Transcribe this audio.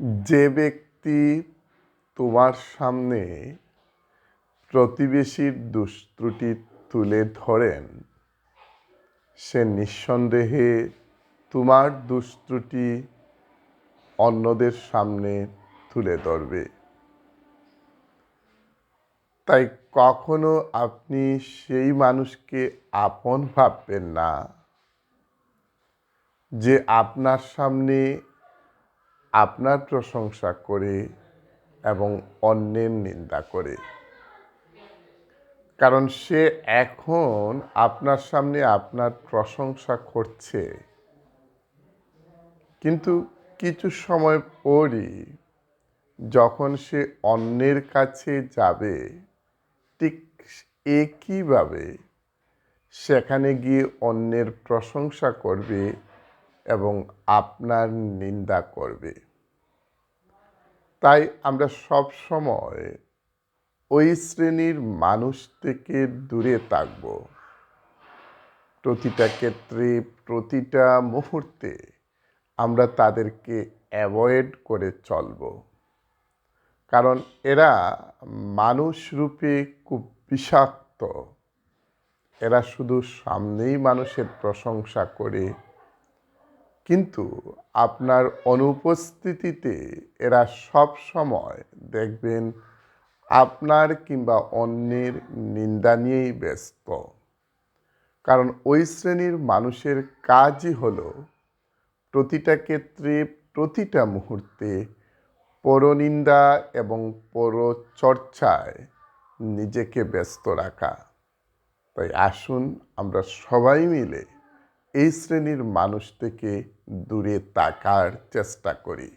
যে ব্যক্তি তোমার সামনে প্রতিবেশীর দুষ্ত্রুটি তুলে ধরেন, সে নিঃসন্দেহে তোমার দুষ্ত্রুটি অন্যদের সামনে তুলে ধরবে। তাই কখনো আপনি সেই মানুষকে আপন ভাববেন না যে আপনার সামনে আপনার প্রশংসা করে এবং অন্যের নিন্দা করে। কারণ সে এখন আপনার সামনে আপনার প্রশংসা করছে। কিন্তু কিছু সময় পরই যখন সে অন্যের কাছে যাবে, ঠিক একইভাবে সেখানে গিয়ে অন্যের প্রশংসা করবে এবং আপনার নিন্দা করবে। তাই আমরা সব সময় ওই শ্রেণির মানুষ থেকে দূরে থাকব। প্রতিটা ক্ষেত্রে, প্রতিটা মুহূর্তে আমরা তাদেরকে অ্যাভয়েড করে চলব। কারণ এরা মানুষ রূপে খুব বিষাক্ত। এরা শুধু সামনেই মানুষের প্রশংসা করে কিন্তু আপনার অনুপস্থিতিতে এরা সব সময় দেখবেন আপনার কিংবা অন্যের নিন্দা নিয়েই ব্যস্ত। কারণ ওই শ্রেণির মানুষের কাজই হলো প্রতিটা ক্ষেত্রে, প্রতিটা মুহূর্তে পরনিন্দা এবং পরচর্চায় নিজেকে ব্যস্ত রাখা। তাই আসুন আমরা সবাই মিলে এই শ্রেণির মানুষ থেকে দূরে তাকার চেষ্টা করি।